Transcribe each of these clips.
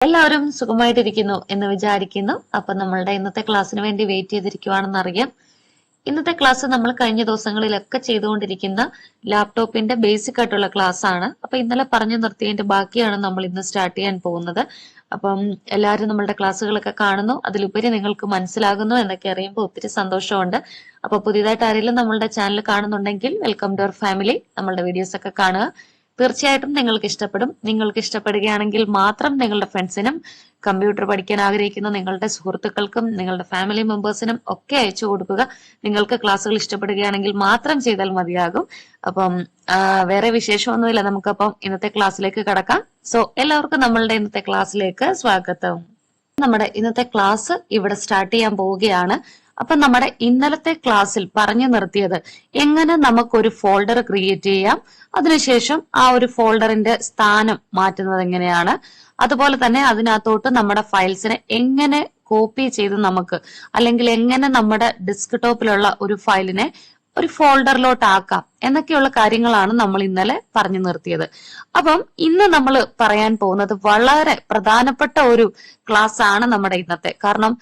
എല്ലാവരും സുഖമായിട്ടിരിക്കുന്നു എന്ന് വിചാരിക്കുന്നു. അപ്പൊ നമ്മളുടെ ഇന്നത്തെ ക്ലാസ്സിന് വേണ്ടി വെയിറ്റ് ചെയ്തിരിക്കുവാണെന്ന് അറിയാം. ഇന്നത്തെ ക്ലാസ് നമ്മൾ കഴിഞ്ഞ ദിവസങ്ങളിലൊക്കെ ചെയ്തുകൊണ്ടിരിക്കുന്ന ലാപ്ടോപ്പിന്റെ ബേസിക് ആയിട്ടുള്ള ക്ലാസ് ആണ്. അപ്പൊ ഇന്നലെ പറഞ്ഞു നിർത്തിയതിന്റെ ബാക്കിയാണ് നമ്മൾ ഇന്ന് സ്റ്റാർട്ട് ചെയ്യാൻ പോകുന്നത്. അപ്പം എല്ലാവരും നമ്മളുടെ ക്ലാസ്സുകളൊക്കെ കാണുന്നു. അതിലുപരി നിങ്ങൾക്ക് മനസ്സിലാകുന്നു എന്നൊക്കെ അറിയുമ്പോൾ ഒത്തിരി സന്തോഷമുണ്ട്. അപ്പൊ പുതിയതായിട്ട് ആരെങ്കിലും നമ്മളുടെ ചാനൽ കാണുന്നുണ്ടെങ്കിൽ വെൽക്കം ടു അവർ ഫാമിലി നമ്മളുടെ വീഡിയോസ് ഒക്കെ കാണുക. തീർച്ചയായിട്ടും നിങ്ങൾക്ക് ഇഷ്ടപ്പെടും. നിങ്ങൾക്ക് ഇഷ്ടപ്പെടുകയാണെങ്കിൽ മാത്രം നിങ്ങളുടെ ഫ്രണ്ട്സിനും കമ്പ്യൂട്ടർ പഠിക്കാൻ ആഗ്രഹിക്കുന്ന നിങ്ങളുടെ സുഹൃത്തുക്കൾക്കും നിങ്ങളുടെ ഫാമിലി മെമ്പേഴ്സിനും ഒക്കെ അയച്ചു കൊടുക്കുക. നിങ്ങൾക്ക് ക്ലാസ്സുകൾ ഇഷ്ടപ്പെടുകയാണെങ്കിൽ മാത്രം ചെയ്താൽ മതിയാകും. അപ്പം വേറെ വിശേഷമൊന്നുമില്ല. നമുക്കപ്പം ഇന്നത്തെ ക്ലാസ്സിലേക്ക് കടക്കാം. സോ എല്ലാവർക്കും നമ്മളുടെ ഇന്നത്തെ ക്ലാസ്സിലേക്ക് സ്വാഗതം. നമ്മുടെ ഇന്നത്തെ ക്ലാസ് ഇവിടെ സ്റ്റാർട്ട് ചെയ്യാൻ പോവുകയാണ്. അപ്പൊ നമ്മുടെ ഇന്നലത്തെ ക്ലാസ്സിൽ പറഞ്ഞു നിർത്തിയത് എങ്ങനെ നമുക്കൊരു ഫോൾഡർ ക്രിയേറ്റ് ചെയ്യാം അതിനുശേഷം ആ ഒരു ഫോൾഡറിന്റെ സ്ഥാനം മാറ്റുന്നത് എങ്ങനെയാണ് അതുപോലെ തന്നെ അതിനകത്തോട്ട് നമ്മുടെ ഫയൽസിനെ എങ്ങനെ കോപ്പി ചെയ്ത് നമുക്ക് അല്ലെങ്കിൽ എങ്ങനെ നമ്മുടെ ഡെസ്ക് ടോപ്പിലുള്ള ഒരു ഫയലിനെ ഒരു ഫോൾഡറിലോട്ട് ആക്കാം എന്നൊക്കെയുള്ള കാര്യങ്ങളാണ് നമ്മൾ ഇന്നലെ പറഞ്ഞു നിർത്തിയത്. അപ്പം ഇന്ന് നമ്മൾ പറയാൻ പോകുന്നത് വളരെ പ്രധാനപ്പെട്ട ഒരു ക്ലാസ് ആണ് നമ്മുടെ ഇന്നത്തെ. കാരണം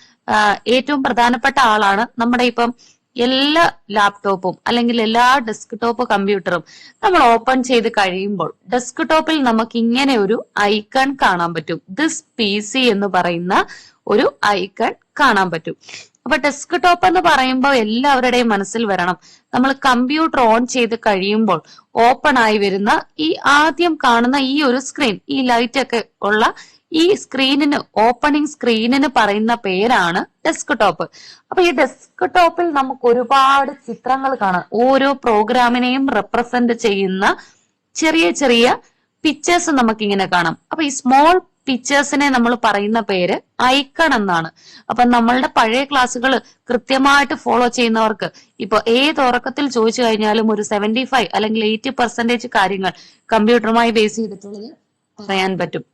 ഏറ്റവും പ്രധാനപ്പെട്ട ആളാണ് നമ്മുടെ ഇപ്പം എല്ലാ ലാപ്ടോപ്പും അല്ലെങ്കിൽ എല്ലാ ഡെസ്ക്ടോപ്പ് കമ്പ്യൂട്ടറും നമ്മൾ ഓപ്പൺ ചെയ്ത് കഴിയുമ്പോൾ ഡെസ്ക്ടോപ്പിൽ നമുക്ക് ഇങ്ങനെ ഒരു ഐക്കൺ കാണാൻ പറ്റും. ദിസ് പി സി എന്ന് പറയുന്ന ഒരു ഐക്കൺ കാണാൻ പറ്റും. അപ്പൊ ഡെസ്ക് ടോപ്പ് എന്ന് പറയുമ്പോൾ എല്ലാവരുടെയും മനസ്സിൽ വരണം. നമ്മൾ കമ്പ്യൂട്ടർ ഓൺ ചെയ്ത് കഴിയുമ്പോൾ ഓപ്പൺ ആയി വരുന്ന ഈ ആദ്യം കാണുന്ന ഈ ഒരു സ്ക്രീൻ ഈ ലൈറ്റ് ഒക്കെ ഉള്ള ഈ സ്ക്രീനിന് ഓപ്പണിംഗ് സ്ക്രീനിന് പറയുന്ന പേരാണ് ഡെസ്ക് ടോപ്പ് അപ്പൊ ഈ ഡെസ്ക് ടോപ്പിൽ നമുക്ക് ഒരുപാട് ചിത്രങ്ങൾ കാണാം. ഓരോ പ്രോഗ്രാമിനെയും റെപ്രസെന്റ് ചെയ്യുന്ന ചെറിയ ചെറിയ പിക്ചേഴ്സ് നമുക്ക് ഇങ്ങനെ കാണാം. അപ്പൊ ഈ സ്മോൾ പിക്ചേഴ്സിനെ നമ്മൾ പറയുന്ന പേര് ഐക്കൺ എന്നാണ്. അപ്പൊ നമ്മളുടെ പഴയ ക്ലാസ്സുകൾ കൃത്യമായിട്ട് ഫോളോ ചെയ്യുന്നവർക്ക് ഇപ്പൊ ഏത് ഉറക്കത്തിൽ ചോദിച്ചു കഴിഞ്ഞാലും ഒരു സെവന്റി ഫൈവ് അല്ലെങ്കിൽ എയ്റ്റി പെർസെന്റേജ് കാര്യങ്ങൾ കമ്പ്യൂട്ടറുമായി ബേസ് ചെയ്തിട്ടുള്ളത് പറയാൻ പറ്റും.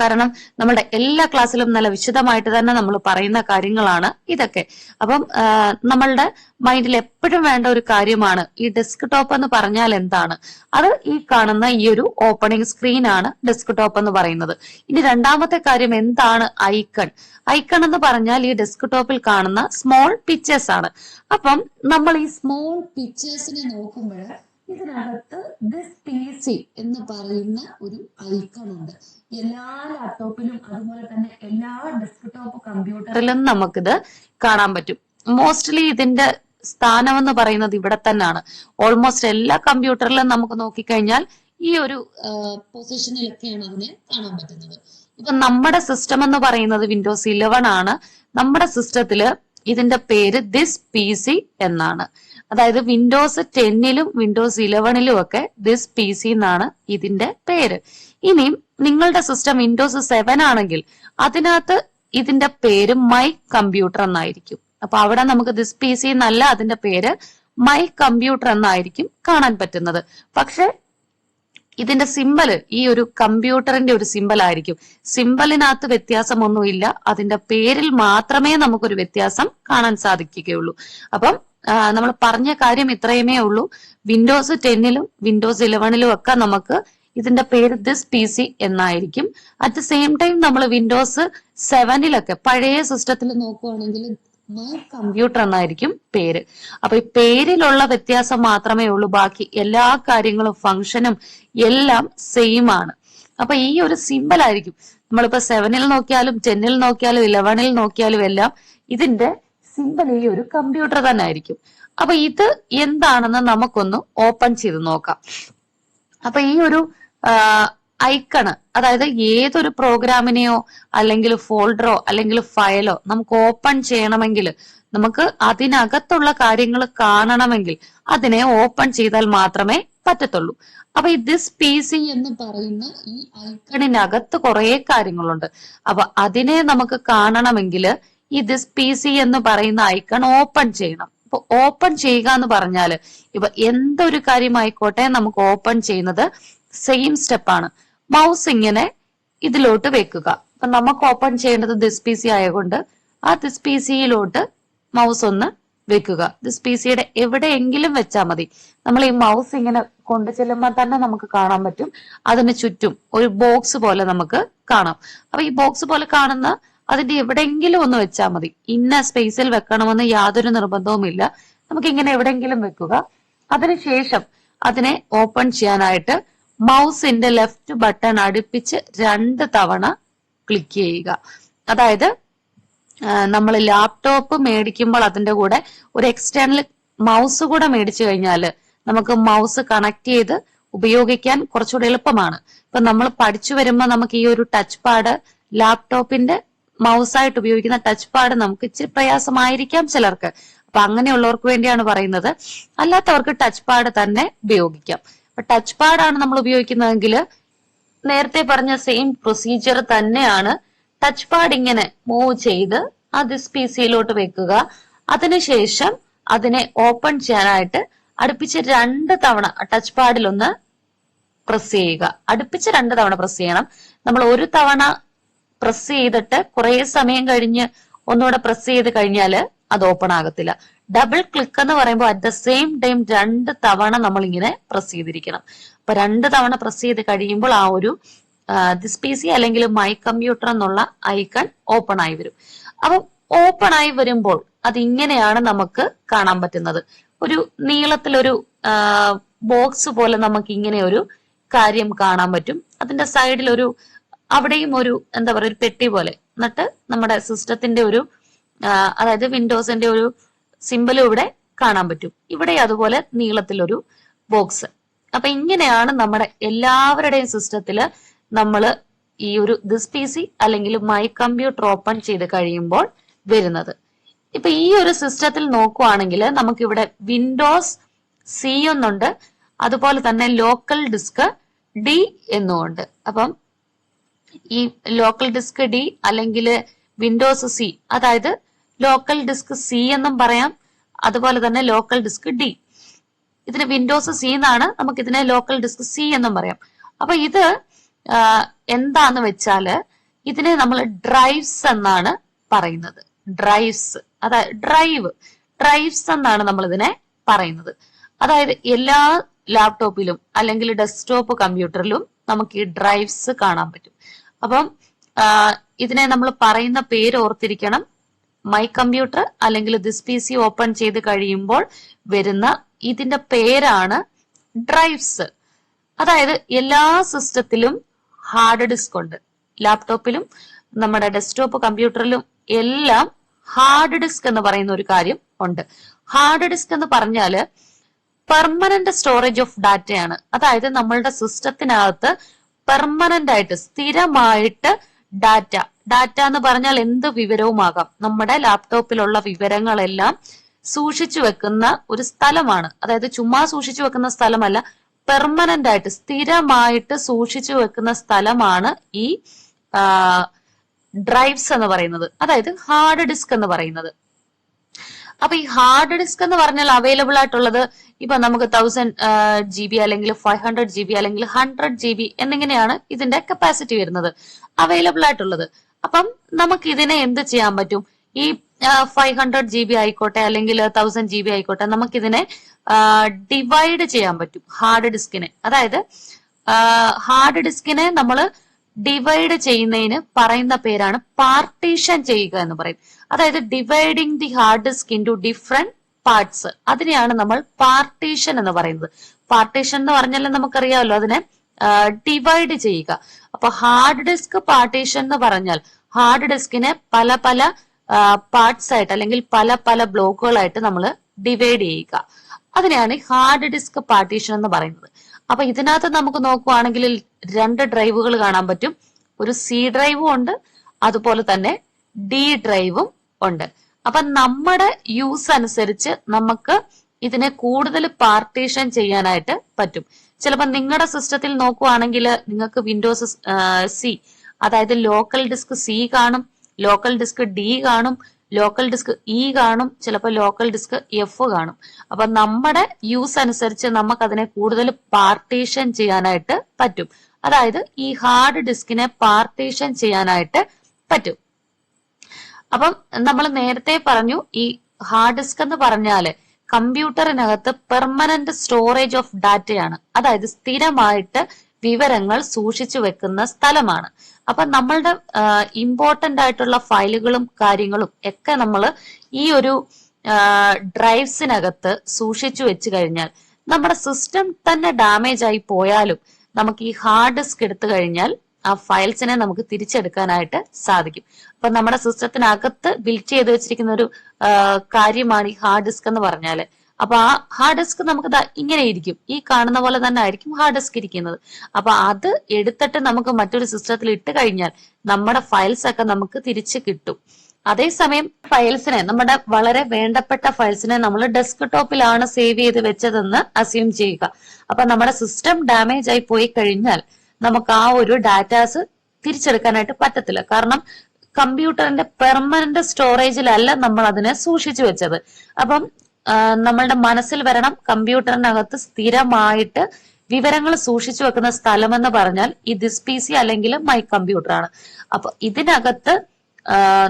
കാരണം നമ്മുടെ എല്ലാ ക്ലാസ്സിലും നല്ല വിശദമായിട്ട് തന്നെ നമ്മൾ പറയുന്ന കാര്യങ്ങളാണ് ഇതൊക്കെ. അപ്പം നമ്മളുടെ മൈൻഡിൽ എപ്പോഴും വേണ്ട ഒരു കാര്യമാണ് ഈ ഡെസ്ക് ടോപ്പ് എന്ന് പറഞ്ഞാൽ എന്താണ്? അത് ഈ കാണുന്ന ഈ ഒരു ഓപ്പണിംഗ് സ്ക്രീൻ ആണ് ഡെസ്ക്ടോപ്പ് എന്ന് പറയുന്നത്. ഇനി രണ്ടാമത്തെ കാര്യം എന്താണ് ഐക്കൺ? ഐക്കൺ എന്ന് പറഞ്ഞാൽ ഈ ഡെസ്ക് ടോപ്പിൽ കാണുന്ന സ്മോൾ പിക്ചേഴ്സ് ആണ്. അപ്പം നമ്മൾ ഈ സ്മോൾ പിക്ചേഴ്സിനെ നോക്കുമ്പോൾ ഇതിനകത്ത് ദിസ് പി സി എന്ന് പറയുന്ന ഒരു ഐക്കൺ ഉണ്ട്. എല്ലാ ലാപ്ടോപ്പിലും അതുപോലെ തന്നെ എല്ലാ ഡെസ്ക്ടോപ്പ് കമ്പ്യൂട്ടറിലും നമുക്കിത് കാണാൻ പറ്റും. മോസ്റ്റ്ലി ഇതിന്റെ സ്ഥാനം എന്ന് പറയുന്നത് ഇവിടെ തന്നെയാണ്. ഓൾമോസ്റ്റ് എല്ലാ കമ്പ്യൂട്ടറിലും നമുക്ക് നോക്കിക്കഴിഞ്ഞാൽ ഈ ഒരു പൊസിഷനിലൊക്കെയാണ് അതിനെ കാണാൻ പറ്റുന്നത്. ഇപ്പൊ നമ്മുടെ സിസ്റ്റം എന്ന് പറയുന്നത് വിൻഡോസ് ഇലവൻ ആണ്. നമ്മുടെ സിസ്റ്റത്തിൽ ഇതിന്റെ പേര് ദിസ് പി സി എന്നാണ്. അതായത് വിൻഡോസ് ടെന്നിലും വിൻഡോസ് ഇലവനിലും ഒക്കെ ദിസ് പി സി എന്നാണ് ഇതിന്റെ പേര്. ഇനിയും നിങ്ങളുടെ സിസ്റ്റം വിൻഡോസ് സെവൻ ആണെങ്കിൽ അതിനകത്ത് ഇതിന്റെ പേര് മൈ കമ്പ്യൂട്ടർ എന്നായിരിക്കും. അപ്പൊ അവിടെ നമുക്ക് ദിസ് പി സി എന്നല്ല അതിന്റെ പേര് മൈ കമ്പ്യൂട്ടർ എന്നായിരിക്കും കാണാൻ പറ്റുന്നത്. പക്ഷെ ഇതിന്റെ സിമ്പൽ ഈ ഒരു കമ്പ്യൂട്ടറിന്റെ ഒരു സിമ്പൽ ആയിരിക്കും. സിമ്പലിനകത്ത് വ്യത്യാസമൊന്നുമില്ല. അതിന്റെ പേരിൽ മാത്രമേ നമുക്കൊരു വ്യത്യാസം കാണാൻ സാധിക്കുകയുള്ളൂ. അപ്പം നമ്മൾ പറഞ്ഞ കാര്യം ഇത്രയുമേ ഉള്ളൂ. വിൻഡോസ് ടെന്നിലും വിൻഡോസ് ഇലവനിലും ഒക്കെ നമുക്ക് ഇതിന്റെ പേര് ദിസ് പി സി എന്നായിരിക്കും. അറ്റ് ദ സെയിം ടൈം നമ്മൾ വിൻഡോസ് സെവനിലൊക്കെ പഴയ സിസ്റ്റത്തിൽ നോക്കുവാണെങ്കിൽ കമ്പ്യൂട്ടർ എന്നായിരിക്കും പേര്. അപ്പൊ ഈ പേരിലുള്ള വ്യത്യാസം മാത്രമേ ഉള്ളൂ. ബാക്കി എല്ലാ കാര്യങ്ങളും ഫംഗ്ഷനും എല്ലാം സെയിം ആണ്. അപ്പൊ ഈ ഒരു സിമ്പിൾ ആയിരിക്കും. നമ്മളിപ്പോ സെവനിൽ നോക്കിയാലും ടെന്നിൽ നോക്കിയാലും ഇലവനിൽ നോക്കിയാലും എല്ലാം ഇതിന്റെ സിമ്പിൾ ഈ ഒരു കമ്പ്യൂട്ടർ തന്നെ ആയിരിക്കും അപ്പൊ ഇത് എന്താണെന്ന് നമുക്കൊന്ന് ഓപ്പൺ ചെയ്ത് നോക്കാം. അപ്പൊ ഈ ഒരു ഐക്കണ് അതായത് ഏതൊരു പ്രോഗ്രാമിനെയോ അല്ലെങ്കിൽ ഫോൾഡറോ അല്ലെങ്കിൽ ഫയലോ നമുക്ക് ഓപ്പൺ ചെയ്യണമെങ്കിൽ നമുക്ക് അതിനകത്തുള്ള കാര്യങ്ങൾ കാണണമെങ്കിൽ അതിനെ ഓപ്പൺ ചെയ്താൽ മാത്രമേ പറ്റത്തുള്ളൂ. അപ്പൊ ഈ ദിസ് പി സി എന്ന് പറയുന്ന ഈ ഐക്കണിനകത്ത് കുറെ കാര്യങ്ങളുണ്ട്. അപ്പൊ അതിനെ നമുക്ക് കാണണമെങ്കിൽ ഈ ദിസ് പി സി എന്ന് പറയുന്ന ഐക്കൺ ഓപ്പൺ ചെയ്യണം. അപ്പൊ ഓപ്പൺ ചെയ്യുക എന്ന് പറഞ്ഞാൽ ഇപ്പൊ എന്തൊരു കാര്യമായിക്കോട്ടെ നമുക്ക് ഓപ്പൺ ചെയ്യുന്നത് സെയിം സ്റ്റെപ്പാണ് മൗസ് ഇങ്ങനെ ഇതിലോട്ട് വെക്കുക. അപ്പൊ നമുക്ക് ഓപ്പൺ ചെയ്യേണ്ടത് ദിസ് പി സി ആയതുകൊണ്ട് ആ ദിസ് പി സിയിലോട്ട് മൗസ് ഒന്ന് വെക്കുക. ദിസ് പി സിയുടെ എവിടെയെങ്കിലും വെച്ചാൽ മതി. നമ്മൾ ഈ മൗസ് ഇങ്ങനെ കൊണ്ടു ചെല്ലുമ്പോൾ തന്നെ നമുക്ക് കാണാൻ പറ്റും. അതിന് ചുറ്റും ഒരു ബോക്സ് പോലെ നമുക്ക് കാണാം. അപ്പൊ ഈ ബോക്സ് പോലെ കാണുന്ന അതിന്റെ എവിടെയെങ്കിലും ഒന്ന് വെച്ചാൽ മതി. ഇന്ന സ്പേസിൽ വെക്കണമെന്ന് യാതൊരു നിർബന്ധവുമില്ല. നമുക്ക് ഇങ്ങനെ എവിടെയെങ്കിലും വെക്കുക. അതിനുശേഷം അതിനെ ഓപ്പൺ ചെയ്യാനായിട്ട് മൗസിന്റെ ലെഫ്റ്റ് ബട്ടൺ അടുപ്പിച്ച് രണ്ട് തവണ ക്ലിക്ക് ചെയ്യുക. അതായത് നമ്മൾ ലാപ്ടോപ്പ് മേടിക്കുമ്പോൾ അതിന്റെ കൂടെ ഒരു എക്സ്റ്റേണൽ മൗസ് കൂടെ മേടിച്ചു കഴിഞ്ഞാൽ നമുക്ക് മൗസ് കണക്ട് ചെയ്ത് ഉപയോഗിക്കാൻ കുറച്ചുകൂടെ എളുപ്പമാണ്. ഇപ്പൊ നമ്മൾ പഠിച്ചു വരുമ്പോൾ നമുക്ക് ഈ ഒരു ടച്ച് പാഡ് ലാപ്ടോപ്പിന്റെ മൗസായിട്ട് ഉപയോഗിക്കുന്ന ടച്ച് പാഡ് നമുക്ക് ഇച്ചിരി പ്രയാസമായിരിക്കാം ചിലർക്ക്. അപ്പൊ അങ്ങനെയുള്ളവർക്ക് വേണ്ടിയാണ് പറയുന്നത്. അല്ലാത്തവർക്ക് ടച്ച് പാഡ് തന്നെ ഉപയോഗിക്കാം. അപ്പൊ ടച്ച് പാഡാണ് നമ്മൾ ഉപയോഗിക്കുന്നതെങ്കിൽ നേരത്തെ പറഞ്ഞ സെയിം പ്രൊസീജിയർ തന്നെയാണ് ടച്ച് പാഡ് ഇങ്ങനെ മൂവ് ചെയ്ത് ദിസ് പി സിയിലോട്ട് വെക്കുക. അതിനുശേഷം അതിനെ ഓപ്പൺ ചെയ്യാനായിട്ട് അടുപ്പിച്ച് രണ്ട് തവണ ടച്ച് പാഡിൽ ഒന്ന് പ്രസ് ചെയ്യുക. അടുപ്പിച്ച് രണ്ട് തവണ പ്രസ് ചെയ്യണം. നമ്മൾ ഒരു തവണ പ്രസ് ചെയ്തിട്ട് കുറെ സമയം കഴിഞ്ഞ് ഒന്നുകൂടെ പ്രസ് ചെയ്ത് കഴിഞ്ഞാൽ അത് ഓപ്പൺ ആകത്തില്ല. ഡബിൾ ക്ലിക്ക് എന്ന് പറയുമ്പോൾ അറ്റ് ദ സെയിം ടൈം രണ്ട് തവണ നമ്മൾ ഇങ്ങനെ പ്രസ് ചെയ്തിരിക്കണം. അപ്പൊ രണ്ട് തവണ പ്രസ് ചെയ്ത് കഴിയുമ്പോൾ ആ ഒരു ദിസ് അല്ലെങ്കിൽ മൈ കമ്പ്യൂട്ടർ എന്നുള്ള ഐക്കൺ ഓപ്പൺ ആയി വരും. അപ്പം ഓപ്പൺ ആയി വരുമ്പോൾ അത് ഇങ്ങനെയാണ് നമുക്ക് കാണാൻ പറ്റുന്നത്. ഒരു നീളത്തിലൊരു ബോക്സ് പോലെ നമുക്ക് ഇങ്ങനെ ഒരു കാര്യം കാണാൻ പറ്റും. അതിന്റെ സൈഡിൽ ഒരു അവിടെയും ഒരു എന്താ പറയുക ഒരു പെട്ടി പോലെ. എന്നിട്ട് നമ്മുടെ സിസ്റ്റത്തിന്റെ ഒരു അതായത് വിൻഡോസിന്റെ ഒരു സിമ്പിൾ ഇവിടെ കാണാൻ പറ്റും. ഇവിടെ അതുപോലെ നീളത്തിലൊരു ബോക്സ്. അപ്പൊ ഇങ്ങനെയാണ് നമ്മുടെ എല്ലാവരുടെയും സിസ്റ്റത്തിൽ നമ്മൾ ഈ ഒരു ദിസ് പി സി അല്ലെങ്കിൽ മൈ കമ്പ്യൂട്ടർ ഓപ്പൺ ചെയ്ത് കഴിയുമ്പോൾ വരുന്നത്. ഇപ്പൊ ഈ ഒരു സിസ്റ്റത്തിൽ നോക്കുവാണെങ്കിൽ നമുക്കിവിടെ വിൻഡോസ് സി എന്നുണ്ട് അതുപോലെ തന്നെ ലോക്കൽ ഡിസ്ക് ഡി എന്നുമുണ്ട്. അപ്പം ഈ ലോക്കൽ ഡിസ്ക് ഡി അല്ലെങ്കിൽ വിൻഡോസ് സി അതായത് ലോക്കൽ ഡിസ്ക് സി എന്നും പറയാം. അതുപോലെ തന്നെ ലോക്കൽ ഡിസ്ക് ഡി ഇതിന് വിൻഡോസ് സി എന്നാണ് നമുക്ക് ഇതിനെ ലോക്കൽ ഡിസ്ക് സി എന്നും പറയാം. അപ്പൊ ഇത് എന്താന്ന് വെച്ചാൽ ഇതിനെ നമ്മൾ ഡ്രൈവ്സ് എന്നാണ് പറയുന്നത്. ഡ്രൈവ്സ് അതായത് ഡ്രൈവ് ഡ്രൈവ്സ് എന്നാണ് നമ്മൾ ഇതിനെ പറയുന്നത്. അതായത് എല്ലാ ലാപ്ടോപ്പിലും അല്ലെങ്കിൽ ഡെസ്ക്ടോപ്പ് കമ്പ്യൂട്ടറിലും നമുക്ക് ഈ ഡ്രൈവ്സ് കാണാൻ പറ്റും. അപ്പം ഇതിനെ നമ്മൾ പറയുന്ന പേര് ഓർത്തിരിക്കണം. മൈ കമ്പ്യൂട്ടർ അല്ലെങ്കിൽ ദിസ് പി സി ഓപ്പൺ ചെയ്ത് കഴിയുമ്പോൾ വരുന്ന ഇതിന്റെ പേരാണ് ഡ്രൈവ്സ് അതായത് എല്ലാ സിസ്റ്റത്തിലും ഹാർഡ് ഡിസ്ക് ഉണ്ട്. ലാപ്ടോപ്പിലും നമ്മുടെ ഡെസ്ക്ടോപ്പ് കമ്പ്യൂട്ടറിലും എല്ലാം ഹാർഡ് ഡിസ്ക് എന്ന് പറയുന്ന ഒരു കാര്യം ഉണ്ട്. ഹാർഡ് ഡിസ്ക് എന്ന് പറഞ്ഞാൽ പെർമനന്റ് സ്റ്റോറേജ് ഓഫ് ഡാറ്റയാണ് അതായത് നമ്മളുടെ സിസ്റ്റത്തിനകത്ത് പെർമനന്റ് ആയിട്ട് സ്ഥിരമായിട്ട് ഡാറ്റ ഡാറ്റ എന്ന് പറഞ്ഞാൽ എന്ത് വിവരവുമാകാം? നമ്മുടെ ലാപ്ടോപ്പിലുള്ള വിവരങ്ങളെല്ലാം സൂക്ഷിച്ചു വെക്കുന്ന ഒരു സ്ഥലമാണ്. അതായത് ചുമ്മാ സൂക്ഷിച്ചു വെക്കുന്ന സ്ഥലമല്ല പെർമനന്റ് ആയിട്ട് സ്ഥിരമായിട്ട് സൂക്ഷിച്ചു വെക്കുന്ന സ്ഥലമാണ് ഈ ഡ്രൈവ്സ് എന്ന് പറയുന്നത്. അതായത് ഹാർഡ് ഡിസ്ക് എന്ന് പറയുന്നത്. അപ്പൊ ഈ ഹാർഡ് ഡിസ്ക് എന്ന് പറഞ്ഞാൽ അവൈലബിൾ ആയിട്ടുള്ളത് ഇപ്പൊ നമുക്ക് തൗസൻഡ് ജി ബി അല്ലെങ്കിൽ ഫൈവ് ഹൺഡ്രഡ് ജി ബി അല്ലെങ്കിൽ ഹൺഡ്രഡ് ജി ബി എന്നിങ്ങനെയാണ് ഇതിന്റെ കപ്പാസിറ്റി വരുന്നത് അവൈലബിൾ ആയിട്ടുള്ളത്. അപ്പം നമുക്ക് ഇതിനെ എന്ത് ചെയ്യാൻ പറ്റും? ഈ ഫൈവ് ഹൺഡ്രഡ് ജി ബി ആയിക്കോട്ടെ അല്ലെങ്കിൽ തൗസൻഡ് ജി ബി ആയിക്കോട്ടെ നമുക്കിതിനെ ഡിവൈഡ് ചെയ്യാൻ പറ്റും ഹാർഡ് ഡിസ്കിനെ അതായത് ഹാർഡ് ഡിസ്കിനെ നമ്മൾ ഡിവൈഡ് ചെയ്യുന്നതിന് പറയുന്ന പേരാണ് പാർട്ടീഷൻ ചെയ്യുക എന്ന് പറയും. അതായത് dividing the hard disk into different parts അതിനെയാണ് നമ്മൾ പാർട്ടീഷൻ എന്ന് പറയുന്നത്. പാർട്ടീഷൻ എന്ന് പറഞ്ഞാൽ നമുക്കറിയാമല്ലോ അതിനെ ഡിവൈഡ് ചെയ്യുക. അപ്പൊ ഹാർഡ് ഡിസ്ക് പാർട്ടീഷൻ എന്ന് പറഞ്ഞാൽ ഹാർഡ് ഡിസ്കിനെ പല പല പാർട്സ് ആയിട്ട് അല്ലെങ്കിൽ പല പല ബ്ലോക്കുകളായിട്ട് നമ്മൾ ഡിവൈഡ് ചെയ്യുക. അതിനെയാണ് ഹാർഡ് ഡിസ്ക് പാർട്ടീഷൻ എന്ന് പറയുന്നത്. അപ്പൊ ഇതിനകത്ത് നമുക്ക് നോക്കുവാണെങ്കിൽ രണ്ട് ഡ്രൈവുകൾ കാണാൻ പറ്റും. ഒരു സി ഡ്രൈവും ഉണ്ട് അതുപോലെ തന്നെ ഡി ഡ്രൈവും ഉണ്ട്. അപ്പൊ നമ്മുടെ യൂസ് അനുസരിച്ച് നമുക്ക് ഇതിനെ കൂടുതൽ പാർട്ടീഷൻ ചെയ്യാനായിട്ട് പറ്റും. ചിലപ്പോൾ നിങ്ങളുടെ സിസ്റ്റത്തിൽ നോക്കുവാണെങ്കിൽ നിങ്ങൾക്ക് വിൻഡോസ് സി അതായത് ലോക്കൽ ഡിസ്ക് സി കാണും ലോക്കൽ ഡിസ്ക് ഡി കാണും ലോക്കൽ ഡിസ്ക് ഇ കാണും ചിലപ്പോൾ ലോക്കൽ ഡിസ്ക് എഫ് കാണും. അപ്പൊ നമ്മുടെ യൂസ് അനുസരിച്ച് നമുക്ക് അതിനെ കൂടുതൽ പാർട്ടീഷൻ ചെയ്യാനായിട്ട് പറ്റും. അതായത് ഈ ഹാർഡ് ഡിസ്കിനെ പാർട്ടീഷൻ ചെയ്യാനായിട്ട് പറ്റും. അപ്പം നമ്മൾ നേരത്തെ പറഞ്ഞു ഈ ഹാർഡ് ഡിസ്ക് എന്ന് പറഞ്ഞാൽ കമ്പ്യൂട്ടറിനകത്ത് പെർമനന്റ് സ്റ്റോറേജ് ഓഫ് ഡാറ്റയാണ് അതായത് സ്ഥിരമായിട്ട് വിവരങ്ങൾ സൂക്ഷിച്ചു വെക്കുന്ന സ്ഥലമാണ്. അപ്പൊ നമ്മളുടെ ഇമ്പോർട്ടന്റ് ആയിട്ടുള്ള ഫയലുകളും കാര്യങ്ങളും ഒക്കെ നമ്മൾ ഈ ഒരു ഡ്രൈവ്സിനകത്ത് സൂക്ഷിച്ചു വെച്ച് കഴിഞ്ഞാൽ നമ്മുടെ സിസ്റ്റം തന്നെ ഡാമേജ് ആയി പോയാലും നമുക്ക് ഈ ഹാർഡ് ഡിസ്ക് എടുത്തു കഴിഞ്ഞാൽ ആ ഫയൽസിനെ നമുക്ക് തിരിച്ചെടുക്കാനായിട്ട് സാധിക്കും. അപ്പൊ നമ്മുടെ സിസ്റ്റത്തിനകത്ത് ബിൽറ്റ് ചെയ്ത് വെച്ചിരിക്കുന്ന ഒരു കാര്യമാണ് ഈ ഹാർഡ് ഡിസ്ക് എന്ന് പറഞ്ഞാൽ. അപ്പൊ ആ ഹാർഡ് ഡിസ്ക് നമുക്ക് ഇങ്ങനെ ഇരിക്കും. ഈ കാണുന്ന പോലെ തന്നെ ആയിരിക്കും ഹാർഡ് ഡിസ്ക് ഇരിക്കുന്നത്. അപ്പൊ അത് എടുത്തിട്ട് നമുക്ക് മറ്റൊരു സിസ്റ്റത്തിൽ ഇട്ട് കഴിഞ്ഞാൽ നമ്മുടെ ഫയൽസ് ഒക്കെ നമുക്ക് തിരിച്ച് കിട്ടും. അതേസമയം ഫയൽസിനെ നമ്മുടെ വളരെ വേണ്ടപ്പെട്ട ഫയൽസിനെ നമ്മൾ ഡെസ്ക് ടോപ്പിലാണ് സേവ് ചെയ്ത് വെച്ചതെന്ന് അസ്യൂം ചെയ്യുക. അപ്പൊ നമ്മുടെ സിസ്റ്റം ഡാമേജ് ആയി പോയി കഴിഞ്ഞാൽ നമുക്ക് ആ ഒരു ഡാറ്റാസ് തിരിച്ചെടുക്കാനായിട്ട് പറ്റത്തില്ല. കാരണം കമ്പ്യൂട്ടറിന്റെ പെർമനന്റ് സ്റ്റോറേജിലല്ല നമ്മൾ അതിനെ സൂക്ഷിച്ചു വെച്ചത്. അപ്പം നമ്മളുടെ മനസ്സിൽ വരണം കമ്പ്യൂട്ടറിനകത്ത് സ്ഥിരമായിട്ട് വിവരങ്ങൾ സൂക്ഷിച്ചു വെക്കുന്ന സ്ഥലം എന്ന് പറഞ്ഞാൽ ഈ ദിസ് സി അല്ലെങ്കിൽ മൈ കമ്പ്യൂട്ടർ ആണ് അപ്പൊ ഇതിനകത്ത്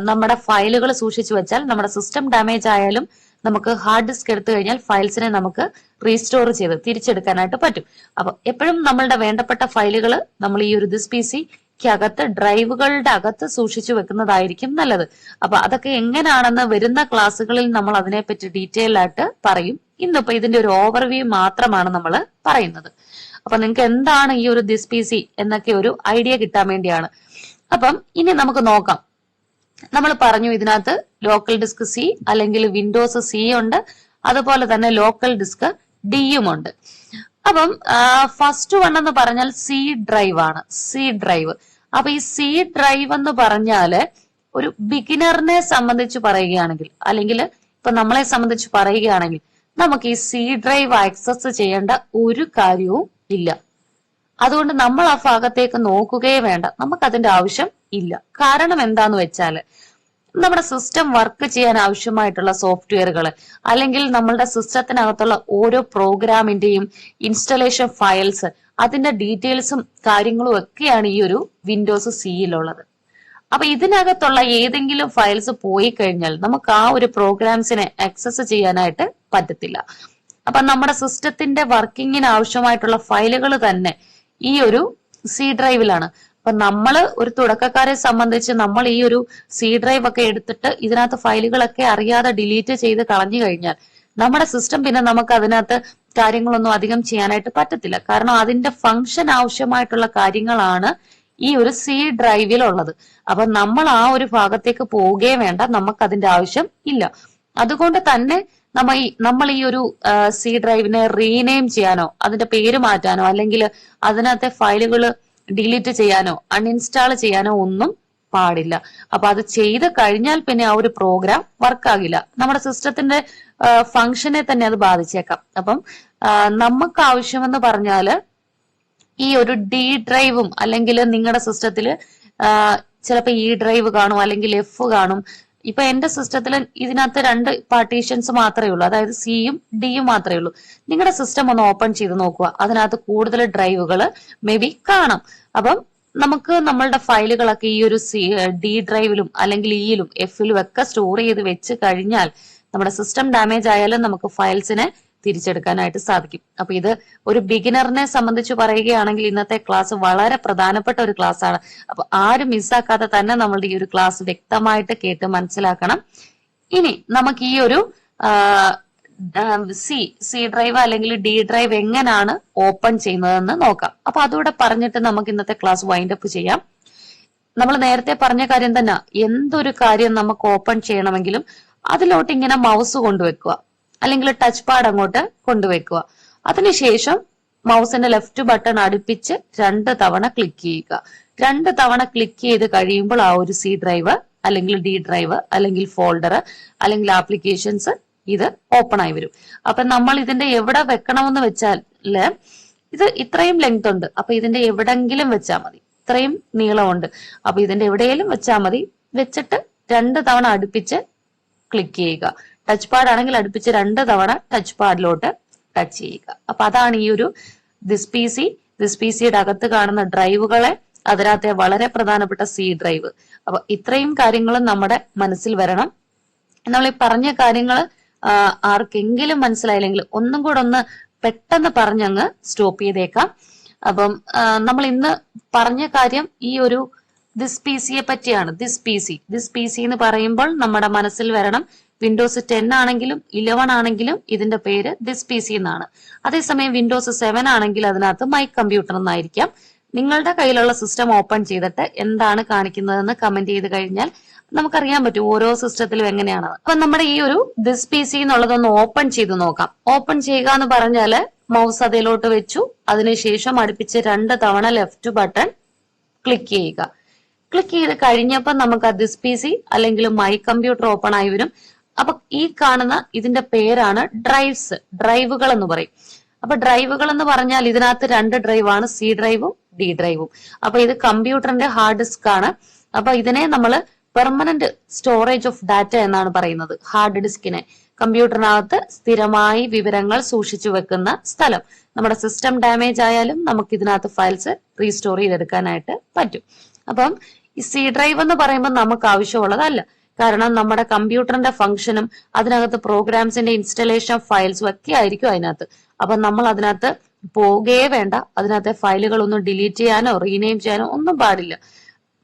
നമ്മുടെ ഫയലുകൾ സൂക്ഷിച്ചു വെച്ചാൽ നമ്മുടെ സിസ്റ്റം ഡാമേജ് ആയാലും നമുക്ക് ഹാർഡ് ഡിസ്ക് എടുത്തു കഴിഞ്ഞാൽ ഫയൽസിനെ നമുക്ക് റീസ്റ്റോർ ചെയ്ത് തിരിച്ചെടുക്കാനായിട്ട് പറ്റും. അപ്പൊ എപ്പോഴും നമ്മളുടെ വേണ്ടപ്പെട്ട ഫയലുകൾ നമ്മൾ ഈ ഒരു ദിസ് പി സിക്കകത്ത് ഡ്രൈവുകളുടെ അകത്ത് സൂക്ഷിച്ചു വെക്കുന്നതായിരിക്കും നല്ലത്. അപ്പൊ അതൊക്കെ എങ്ങനെയാണെന്ന് വരുന്ന ക്ലാസ്സുകളിൽ നമ്മൾ അതിനെപ്പറ്റി ഡീറ്റെയിൽ ആയിട്ട് പറയും. ഇന്നിപ്പോ ഇതിന്റെ ഒരു ഓവർവ്യൂ മാത്രമാണ് നമ്മൾ പറയുന്നത്. അപ്പൊ നിങ്ങൾക്ക് എന്താണ് ഈ ഒരു ദിസ് പി സി എന്നൊക്കെ ഒരു ഐഡിയ കിട്ടാൻ വേണ്ടിയാണ്. അപ്പം ഇനി നമുക്ക് നോക്കാം. നമ്മൾ പറഞ്ഞു ഇതിനകത്ത് ലോക്കൽ ഡിസ്ക് സി അല്ലെങ്കിൽ വിൻഡോസ് സി ഉണ്ട്. അതുപോലെ തന്നെ ലോക്കൽ ഡിസ്ക് ഡിയും ഉണ്ട് അപ്പം ഫസ്റ്റ് വൺ എന്ന് പറഞ്ഞാൽ സി ഡ്രൈവ് ആണ്. സി ഡ്രൈവ് അപ്പൊ ഈ സി ഡ്രൈവ് എന്ന് പറഞ്ഞാൽ ഒരു ബിഗിനറിനെ സംബന്ധിച്ച് പറയുകയാണെങ്കിൽ അല്ലെങ്കിൽ ഇപ്പൊ നമ്മളെ സംബന്ധിച്ച് പറയുകയാണെങ്കിൽ നമുക്ക് ഈ സി ഡ്രൈവ് ആക്സസ് ചെയ്യേണ്ട ഒരു കാര്യവും ഇല്ല. അതുകൊണ്ട് നമ്മൾ ആ ഭാഗത്തേക്ക് നോക്കുകയേ വേണ്ട. നമുക്ക് അതിന്റെ ആവശ്യം ഇല്ല. കാരണം എന്താന്ന് വെച്ചാൽ നമ്മുടെ സിസ്റ്റം വർക്ക് ചെയ്യാൻ ആവശ്യമായിട്ടുള്ള സോഫ്റ്റ്വെയറുകൾ അല്ലെങ്കിൽ നമ്മളുടെ സിസ്റ്റത്തിനകത്തുള്ള ഓരോ പ്രോഗ്രാമിന്റെയും ഇൻസ്റ്റലേഷൻ ഫയൽസ് അതിന്റെ ഡീറ്റെയിൽസും കാര്യങ്ങളും ഒക്കെയാണ് ഈ ഒരു വിൻഡോസ് സിയിലുള്ളത് അപ്പൊ ഇതിനകത്തുള്ള ഏതെങ്കിലും ഫയൽസ് പോയി കഴിഞ്ഞാൽ നമുക്ക് ആ ഒരു പ്രോഗ്രാംസിനെ ആക്സസ് ചെയ്യാനായിട്ട് പറ്റത്തില്ല. അപ്പൊ നമ്മുടെ സിസ്റ്റത്തിന്റെ വർക്കിങ്ങിന് ആവശ്യമായിട്ടുള്ള ഫയലുകൾ തന്നെ ഈ ഒരു സി ഡ്രൈവിലാണ് അപ്പൊ നമ്മൾ ഒരു തുടക്കക്കാരെ സംബന്ധിച്ച് നമ്മൾ ഈ ഒരു സി ഡ്രൈവ് ഒക്കെ എടുത്തിട്ട് ഇതിനകത്ത് ഫയലുകളൊക്കെ അറിയാതെ ഡിലീറ്റ് ചെയ്ത് കളഞ്ഞു കഴിഞ്ഞാൽ നമ്മുടെ സിസ്റ്റം പിന്നെ നമുക്ക് അതിനകത്ത് കാര്യങ്ങളൊന്നും അധികം ചെയ്യാനായിട്ട് പറ്റത്തില്ല. കാരണം അതിന്റെ ഫങ്ഷൻ ആവശ്യമായിട്ടുള്ള കാര്യങ്ങളാണ് ഈ ഒരു സി ഡ്രൈവിൽ ഉള്ളത് അപ്പൊ നമ്മൾ ആ ഒരു ഭാഗത്തേക്ക് പോവുകയും വേണ്ട നമുക്ക് അതിന്റെ ആവശ്യം ഇല്ല. അതുകൊണ്ട് തന്നെ നമ്മ ഈ നമ്മൾ ഈ ഒരു സി ഡ്രൈവിനെ റീനെയിം ചെയ്യാനോ അതിന്റെ പേര് മാറ്റാനോ അല്ലെങ്കിൽ അതിനകത്തെ ഫയലുകൾ ഡിലീറ്റ് ചെയ്യാനോ അൺഇൻസ്റ്റാൾ ചെയ്യാനോ ഒന്നും പാടില്ല. അപ്പൊ അത് ചെയ്ത് കഴിഞ്ഞാൽ പിന്നെ ആ ഒരു പ്രോഗ്രാം വർക്ക് ആകില്ല. നമ്മുടെ സിസ്റ്റത്തിന്റെ ഫങ്ഷനെ തന്നെ അത് ബാധിച്ചേക്കാം. അപ്പം നമുക്ക് ആവശ്യമെന്ന് പറഞ്ഞാൽ ഈ ഒരു ഡി ഡ്രൈവും അല്ലെങ്കിൽ നിങ്ങളുടെ സിസ്റ്റത്തിൽ ചിലപ്പോൾ ഇ ഡ്രൈവ് കാണും അല്ലെങ്കിൽ എഫ് കാണും ഇപ്പൊ എന്റെ സിസ്റ്റത്തിൽ ഇതിനകത്ത് രണ്ട് പാർട്ടീഷൻസ് മാത്രമേ ഉള്ളൂ. അതായത് സിയും ഡിയും മാത്രമേ ഉള്ളൂ. നിങ്ങളുടെ സിസ്റ്റം ഒന്ന് ഓപ്പൺ ചെയ്ത് നോക്കുക. അതിനകത്ത് കൂടുതൽ ഡ്രൈവുകൾ മേ ബി കാണാം. അപ്പം നമുക്ക് നമ്മളുടെ ഫയലുകളൊക്കെ ഈ ഒരു സി ഡി ഡ്രൈവിലും അല്ലെങ്കിൽ ഇയിലും എഫിലും ഒക്കെ സ്റ്റോർ ചെയ്ത് വെച്ച് കഴിഞ്ഞാൽ നമ്മുടെ സിസ്റ്റം ഡാമേജ് ആയാലും നമുക്ക് ഫയൽസിനെ തിരിച്ചെടുക്കാനായിട്ട് സാധിക്കും. അപ്പൊ ഇത് ഒരു ബിഗിനറിനെ സംബന്ധിച്ച് പറയുകയാണെങ്കിൽ ഇന്നത്തെ ക്ലാസ് വളരെ പ്രധാനപ്പെട്ട ഒരു ക്ലാസ് ആണ്. അപ്പൊ ആരും മിസ്സാക്കാതെ തന്നെ നമ്മളുടെ ഈ ഒരു ക്ലാസ് വ്യക്തമായിട്ട് കേട്ട് മനസ്സിലാക്കണം. ഇനി നമുക്ക് ഈ ഒരു സി സി ഡ്രൈവ് അല്ലെങ്കിൽ ഡി ഡ്രൈവ് എങ്ങനെയാണ് ഓപ്പൺ ചെയ്യുന്നതെന്ന് നോക്കാം. അപ്പൊ അതുകൂടെ പറഞ്ഞിട്ട് നമുക്ക് ഇന്നത്തെ ക്ലാസ് വൈൻഡ് അപ്പ് ചെയ്യാം. നമ്മൾ നേരത്തെ പറഞ്ഞ കാര്യം തന്നെ എന്തൊരു കാര്യം നമുക്ക് ഓപ്പൺ ചെയ്യണമെങ്കിലും അതിലോട്ട് ഇങ്ങനെ മൗസ് കൊണ്ടുവെക്കുക അല്ലെങ്കിൽ ടച്ച് പാഡ് അങ്ങോട്ട് കൊണ്ടുവെക്കുക അതിനുശേഷം മൗസിന്റെ ലെഫ്റ്റ് ബട്ടൺ അടുപ്പിച്ച് രണ്ട് തവണ ക്ലിക്ക് ചെയ്യുക. രണ്ട് തവണ ക്ലിക്ക് ചെയ്ത് കഴിയുമ്പോൾ ആ ഒരു സി ഡ്രൈവ് അല്ലെങ്കിൽ ഡി ഡ്രൈവ് അല്ലെങ്കിൽ ഫോൾഡർ അല്ലെങ്കിൽ ആപ്ലിക്കേഷൻസ് ഇത് ഓപ്പൺ ആയി വരും. അപ്പൊ നമ്മൾ ഇതിന്റെ എവിടെ വെക്കണമെന്ന് വെച്ചാൽ ഇത് ഇത്രയും ലെങ്ത് ഉണ്ട്. അപ്പൊ ഇതിന്റെ എവിടെങ്കിലും വെച്ചാൽ മതി. ഇത്രയും നീളമുണ്ട്. അപ്പൊ ഇതിന്റെ എവിടെയെങ്കിലും വെച്ചാൽ മതി. വെച്ചിട്ട് രണ്ട് തവണ അടുപ്പിച്ച് ക്ലിക്ക് ചെയ്യുക. ടച്ച് പാഡ് ആണെങ്കിൽ അടുപ്പിച്ച് രണ്ട് തവണ ടച്ച് പാഡിലോട്ട് ടച്ച് ചെയ്യുക. അപ്പൊ അതാണ് ഈ ഒരു this P C this P സിയുടെ അകത്ത് കാണുന്ന ഡ്രൈവുകളെ അതിനകത്തെ വളരെ പ്രധാനപ്പെട്ട സി ഡ്രൈവ് അപ്പൊ ഇത്രയും കാര്യങ്ങളും നമ്മുടെ മനസ്സിൽ വരണം. നമ്മൾ ഈ പറഞ്ഞ കാര്യങ്ങൾ ആർക്കെങ്കിലും മനസ്സിലായില്ലെങ്കിൽ ഒന്നും കൂടെ ഒന്ന് പെട്ടെന്ന് പറഞ്ഞങ്ങ് സ്റ്റോപ്പ് ചെയ്തേക്കാം. അപ്പം നമ്മൾ ഇന്ന് പറഞ്ഞ കാര്യം ഈ ഒരു ദിസ് പി സിയെ പറ്റിയാണ്. This P C this P C എന്ന് പറയുമ്പോൾ നമ്മുടെ മനസ്സിൽ വരണം. വിൻഡോസ് ടെൻ ആണെങ്കിലും ഇലവൻ ആണെങ്കിലും ഇതിന്റെ പേര് ദിസ് പി സി എന്നാണ്. അതേസമയം വിൻഡോസ് സെവൻ ആണെങ്കിൽ അതിനകത്ത് മൈ കമ്പ്യൂട്ടർ എന്നായിരിക്കാം. നിങ്ങളുടെ കയ്യിലുള്ള സിസ്റ്റം ഓപ്പൺ ചെയ്തിട്ട് എന്താണ് കാണിക്കുന്നതെന്ന് കമന്റ് ചെയ്ത് കഴിഞ്ഞാൽ നമുക്കറിയാൻ പറ്റും ഓരോ സിസ്റ്റത്തിലും എങ്ങനെയാണ്. അപ്പൊ നമ്മുടെ ഈ ഒരു ദിസ് പി സി എന്നുള്ളതൊന്ന് ഓപ്പൺ ചെയ്ത് നോക്കാം. ഓപ്പൺ ചെയ്യുക എന്ന് പറഞ്ഞാൽ മൗസ് അതിലോട്ട് വെച്ചു. അതിനുശേഷം അടുപ്പിച്ച് രണ്ട് തവണ ലെഫ്റ്റ് ബട്ടൺ ക്ലിക്ക് ചെയ്യുക. ക്ലിക്ക് ചെയ്ത് കഴിഞ്ഞപ്പോൾ നമുക്ക് ദിസ് പി സി അല്ലെങ്കിൽ മൈ കമ്പ്യൂട്ടർ ഓപ്പൺ ആയി വരും. അപ്പൊ ഈ കാണുന്ന ഇതിന്റെ പേരാണ് ഡ്രൈവ്സ് ഡ്രൈവുകൾ എന്ന് പറയും. അപ്പൊ ഡ്രൈവുകൾ എന്ന് പറഞ്ഞാൽ ഇതിനകത്ത് രണ്ട് ഡ്രൈവാണ് സി ഡ്രൈവും ഡി ഡ്രൈവും അപ്പൊ ഇത് കമ്പ്യൂട്ടറിന്റെ ഹാർഡ് ഡിസ്ക് ആണ്. അപ്പൊ ഇതിനെ നമ്മൾ പെർമനന്റ് സ്റ്റോറേജ് ഓഫ് ഡാറ്റ എന്നാണ് പറയുന്നത് ഹാർഡ് ഡിസ്കിനെ കമ്പ്യൂട്ടറിനകത്ത് സ്ഥിരമായി വിവരങ്ങൾ സൂക്ഷിച്ചു വെക്കുന്ന സ്ഥലം. നമ്മുടെ സിസ്റ്റം ഡാമേജ് ആയാലും നമുക്ക് ഇതിനകത്ത് ഫയൽസ് റീസ്റ്റോർ ചെയ്തെടുക്കാനായിട്ട് പറ്റും. അപ്പം ഈ സി ഡ്രൈവ് എന്ന് പറയുമ്പോൾ നമുക്ക് ആവശ്യമുള്ളതല്ല. കാരണം നമ്മുടെ കമ്പ്യൂട്ടറിന്റെ ഫംഗ്ഷനും അതിനകത്ത് പ്രോഗ്രാംസിന്റെ ഇൻസ്റ്റലേഷൻ ഫയൽസും ഒക്കെ ആയിരിക്കും അതിനകത്ത്. അപ്പൊ നമ്മൾ അതിനകത്ത് പോകേ വേണ്ട. അതിനകത്തെ ഫയലുകൾ ഒന്നും ഡിലീറ്റ് ചെയ്യാനോ റീനെയിം ചെയ്യാനോ ഒന്നും പാടില്ല.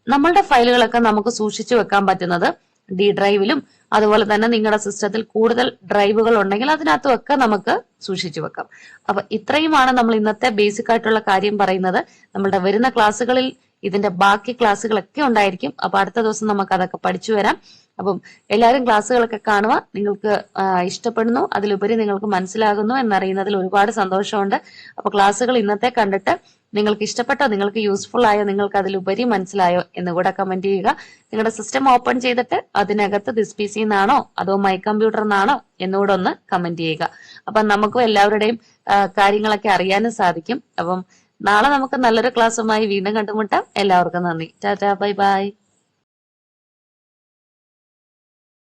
നമ്മളുടെ ഫയലുകളൊക്കെ നമുക്ക് സൂക്ഷിച്ചു വെക്കാൻ പറ്റുന്നത് ഡി ഡ്രൈവിലും അതുപോലെ തന്നെ നിങ്ങളുടെ സിസ്റ്റത്തിൽ കൂടുതൽ ഡ്രൈവുകൾ ഉണ്ടെങ്കിൽ അതിനകത്തും ഒക്കെ നമുക്ക് സൂക്ഷിച്ചു വെക്കാം. അപ്പൊ ഇത്രയുമാണ് നമ്മൾ ഇന്നത്തെ ബേസിക് ആയിട്ടുള്ള കാര്യം പറയുന്നത്. നമ്മളുടെ വരുന്ന ക്ലാസ്സുകളിൽ ഇതിന്റെ ബാക്കി ക്ലാസ്സുകളൊക്കെ ഉണ്ടായിരിക്കും. അപ്പൊ അടുത്ത ദിവസം നമുക്ക് അതൊക്കെ പഠിച്ചു വരാം. അപ്പം എല്ലാവരും ക്ലാസ്സുകളൊക്കെ കാണുക. നിങ്ങൾക്ക് ഇഷ്ടപ്പെടുന്നു. അതിലുപരി നിങ്ങൾക്ക് മനസ്സിലാകുന്നു എന്നറിയുന്നതിൽ ഒരുപാട് സന്തോഷമുണ്ട്. അപ്പൊ ക്ലാസ്സുകൾ ഇന്നത്തെ കണ്ടിട്ട് നിങ്ങൾക്ക് ഇഷ്ടപ്പെട്ടോ നിങ്ങൾക്ക് യൂസ്ഫുൾ ആയോ നിങ്ങൾക്ക് അതിലുപരി മനസ്സിലായോ എന്ന് കൂടെ കമന്റ് ചെയ്യുക. നിങ്ങളുടെ സിസ്റ്റം ഓപ്പൺ ചെയ്തിട്ട് അതിനകത്ത് ദിസ് പി സി അതോ മൈ കമ്പ്യൂട്ടർ എന്നാണോ എന്നുകൂടെ ഒന്ന് കമന്റ് ചെയ്യുക. അപ്പൊ നമുക്കും എല്ലാവരുടെയും കാര്യങ്ങളൊക്കെ അറിയാനും സാധിക്കും. അപ്പം നാളെ നമുക്ക് നല്ലൊരു ക്ലാസ്സുമായി വീണ്ടും കണ്ടുമുട്ടാം. എല്ലാവർക്കും നന്ദി. ടാറ്റാ ബൈ ബൈ.